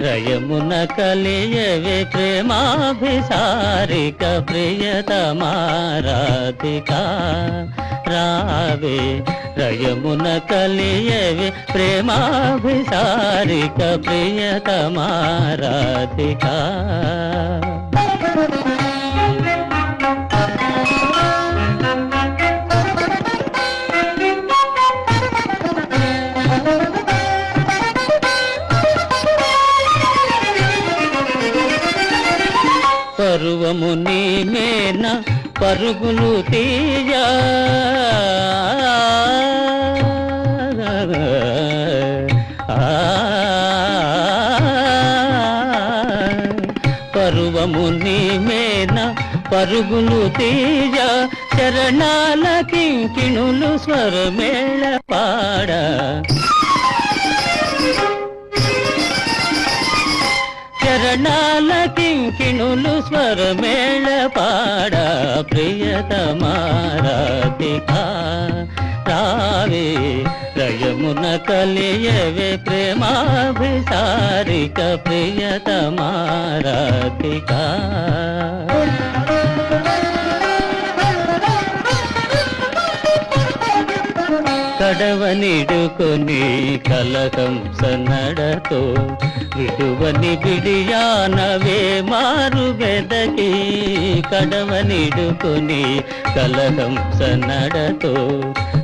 రయమున కలియవే ప్రేమాభిసారిక ప్రియతమారాధికా. రావే రయమున కలియవే ప్రేమాభిసారిక ప్రియతమారాధికా. పరువము నీ మేన పరుగులు తీయా. పరువము నీ మేన పరుగులు తీయ. చరణాల కింకిణులు స్వరమేళ పాడ. చరణాల కిణులు స్వరమేళ పాడ ప్రియతమారాధికా రావే రయమున కలియవే ప్రేమాభిసారిక ప్రియతమారాధికా పడవనిడుకొని కలకంస నడతో విడువని బిడియానవే మారు వెదకి కడవనిడుకొని కలకంస నడతో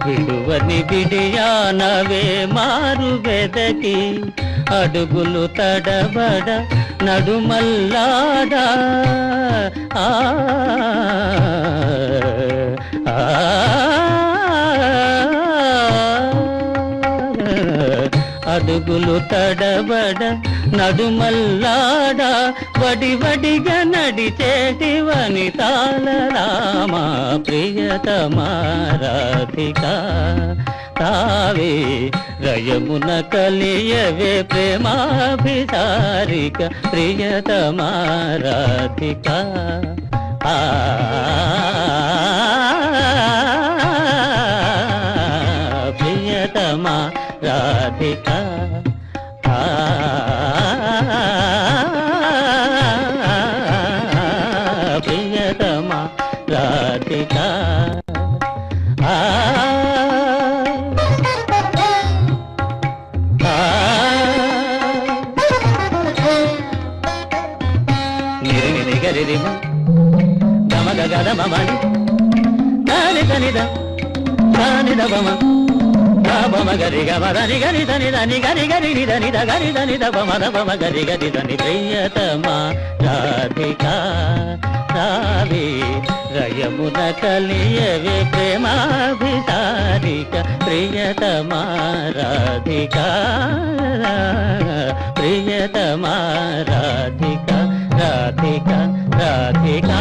విడువని బిడియానవే మారు వెదకి అడుగులు తడబడ నడుమల్లాడా? ఆ. అడుగులు తడబడ నడుమల్లాడ వడి వడిగా నడిచేటి వనితాల రామ ప్రియతమారాధిక తావే రయమున కలియవే ప్రేమాభిసారిక ప్రియతమారాధిక ఆ. ప్రియతమా రాధిక. ప్రియతమా రాధిక. ఆ. నిరి గరి గమ గద దాని తనిద దాని దమ బమ గరి గమ దని గరి దని దని గరి గరి ని దని ద గరి దని ద బమ ద బమ గరి గరి దని ప్రియతమా రాధిక రావి రయమున కలియవే ప్రేమాభిసారిక ప్రియతమా రాధిక ప్రియతమా రాధిక రాధిక రాధికా